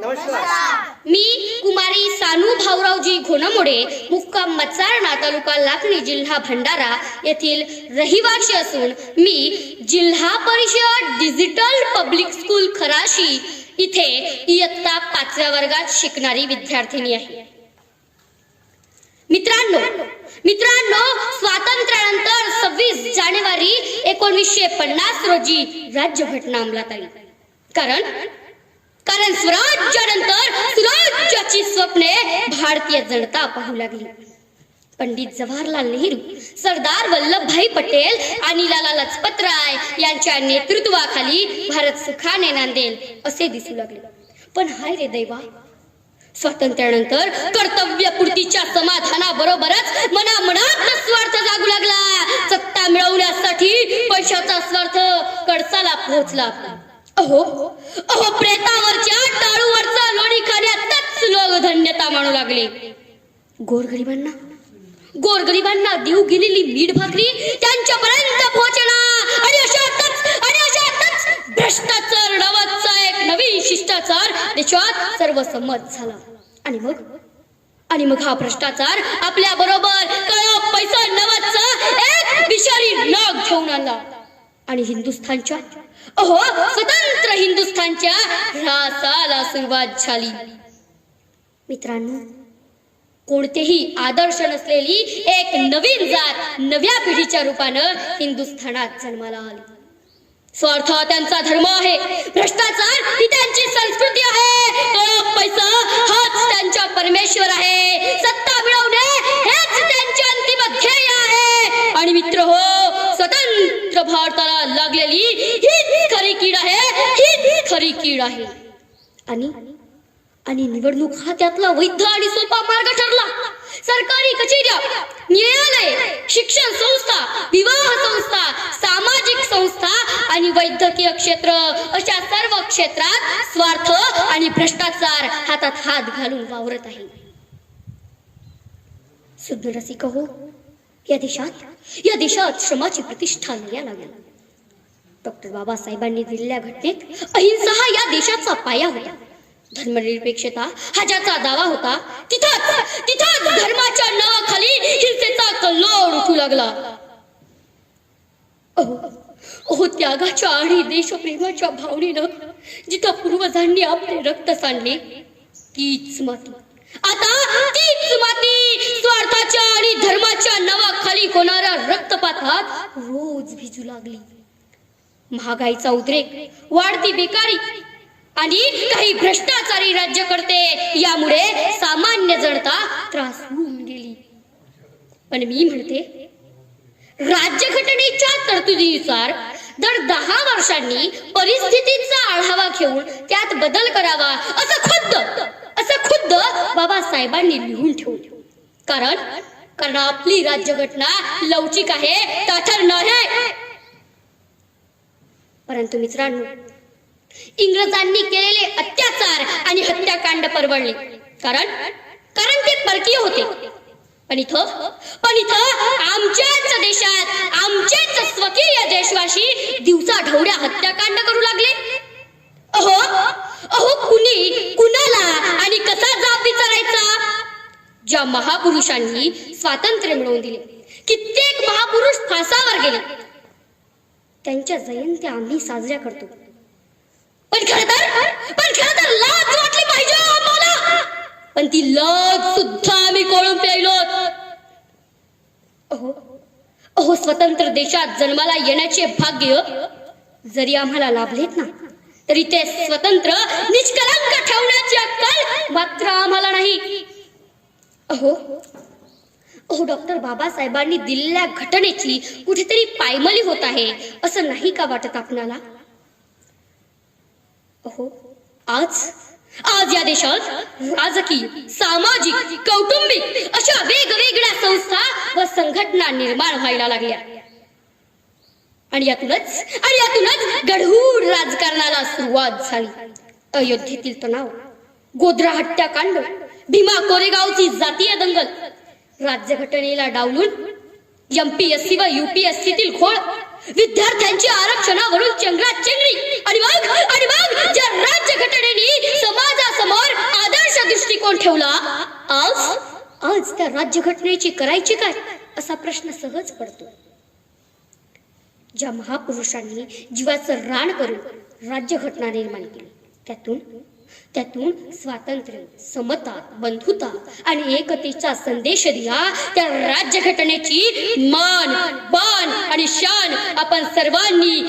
नमस्कार. मी कुमारी सानू भाऊरावजी घोणमोडे मुक्काम मचारणा तालुका लाखणी जिल्हा भंडारा येथील रहिवासी असून मी जिल्हा परिषद डिजिटल पब्लिक स्कूल खराशी इथे इयत्ता पाचव्या वर्गात शिकणारी विद्यार्थिनी आहे. मित्रांनो मित्रांनो स्वातंत्र्यानंतर सव्वीस जानेवारी एकोणीसशे पन्नास रोजी राज्यघटना अंमलात आली. कारण कारण स्वराज्यानंतर सुराज्याची स्वप्ने भारतीय जनता पाहू लागली. पंडित जवाहरलाल नेहरू सरदार वल्लभभाई पटेल आणि लाला लजपत राय यांच्या नेतृत्वाखाली भारत सुखाने नांदेल असे दिसू लागले. पण हाय रे दैवा स्वातंत्र्यानंतर कर्तव्यपूर्तीच्या समाधानाबरोबरच मनामनात स्वार्थ जागू लागला. सत्ता मिळवण्यासाठी पैशाचा स्वार्थ कडसाला पोहोचला अहो अहो प्रेतावरच्या टाळूवरचा लोणी खाण्यातच लोक धन्यता मानू लागले. गोरगरिबांना? गोरगरिबांना देऊ गेलेली मीठ भाकरी त्यांच्यापर्यंत पोहोचणार आणि अशातच आणि अशातच भ्रष्टाचार नावाचा एक नवीन शिष्टाचार देशात सर्वसंमत झाला. आणि मग? आणि मग हा भ्रष्टाचार आपल्या बरोबर कळप पैसा नावाचा एक विषारी नाग घेऊन आला. आणि हिंदुस्थानच्या? अहो स्वतंत्र हिंदुस्थानच्या ह्रासाला सुरुवात झाली. मित्रांनो कोणतेही आदर्श नसलेली एक नवीन जात नव्या पिढीच्या रूपानं हिंदुस्थानात जन्माला आली. स्वार्थ त्यांचा धर्म आहे भ्रष्टाचार ही त्यांची संस्कृती आहे. पैसा खरी कीड आहे. आणि आणि निवडणूक हा त्यातला वैध आणि सोपा मार्ग ठरला. सरकारी कचेऱ्या न्यायालय शिक्षण संस्था विवाह संस्था सामाजिक संस्था आणि वैद्यकीय क्षेत्र अशा सर्व क्षेत्रात स्वार्थ आणि भ्रष्टाचार हातात हात घालून वावरत आहे. सुज्ञ रसिक हो या देशात या देशात श्रमाची प्रतिष्ठा न्यायला लागेल. डॉक्टर बाबासाहेबांनी दिलेल्या घटनेत अहिंसा हा या देशाचा पाया होता. धर्मनिरपेक्षता हा ज्याचा दावा होता तिथंच तिथंच धर्माच्या नावाखाली हिंसेचा कल्लोळ उठू लागला. अहो त्यागाच्या आणि देशप्रेमाच्या भावनेनं जिथं पूर्वजांनी आपले रक्त सांडले तीच माती. आता तीच माती स्वार्थाच्या आणि धर्माच्या नावाखाली होणाऱ्या रक्तपातात रोज भिजू लागली. महागाईचा उद्रेक वाढती बेकारी आणि काही भ्रष्टाचारी राज्य करते यामुळे सामान्य जनता त्रास होऊन गेली पण मी म्हणते राज्यघटनेच्या तरतुदीनुसार दर दहा वर्षांनी परिस्थितीचा आढावा घेऊन त्यात बदल करावा असं खुद्द असं खुद्द बाबासाहेबांनी लिहून ठेवलं. कारण कारण आपली राज्यघटना लवचिक आहे ताठर नाही परंतु मित्रांनो इंग्रजांनी केलेले अत्याचार आणि हत्याकांड परवडले. कारण? कारण ते परकीय होते. पण इथं पण इथं आमच्याच देशात आमचेच स्वकीय देशवासी दिवसा ढवड्या हत्याकांड करू लागले. अहो अहो कुणी कुणाला आणि कसा जाब विचारायचा? ज्या महापुरुषांनी स्वातंत्र्य मिळवून दिले कित्येक महापुरुष फासावर गेले. त्यांच्या जयंत्या आम्ही साजऱ्या करतो. पण खर तर पण खर तर लाज वाटली पाहिजे हो आम्हाला. पण ती लाज सुद्धा आम्ही कोळून प्यायलो. अहो अहो स्वतंत्र देशात जन्माला येण्याचे भाग्य जरी आम्हाला लाभलेत ना तरी ते स्वतंत्र निष्कलंक ठेवण्याची अक्कल मात्र आम्हाला नाही. अहो अहो डॉक्टर बाबासाहेबांनी दिलेल्या घटनेची कुठेतरी पायमली होत आहे असं नाही का वाटत आपणाला? अहो आज आज या देशात राजकीय सामाजिक कौटुंबिक अशा वेगवेगळ्या संस्था व संघटना निर्माण व्हायला लागल्या. आणि यातूनच आणि यातूनच गढूळ राजकारणाला सुरुवात झाली. अयोध्येतील तणाव गोध्रा हत्याकांड भीमा कोरेगावची जातीय दंगल राज्यघटनेला डावलून एमपीएससी व युपीएससीतील खोळ विद्यार्थ्यांची आरक्षणावरून चंगरात चेंगरी. आणि मग आणि मग ज्या राज्यघटनेने समाजासमोर आदर्श दृष्टिकोन ठेवला आज आज त्या राज्यघटनेची करायची काय असा प्रश्न सहज पडतो. ज्या महापुरुषांनी जीवाचं रान करून राज्यघटना निर्माण केली त्यातून त्यातून स्वातंत्र्य समता बंधुता आणि एकतेचा संदेश दिला त्या राज्यघटनेची मान बाण आणि शान आपण सर्वांनी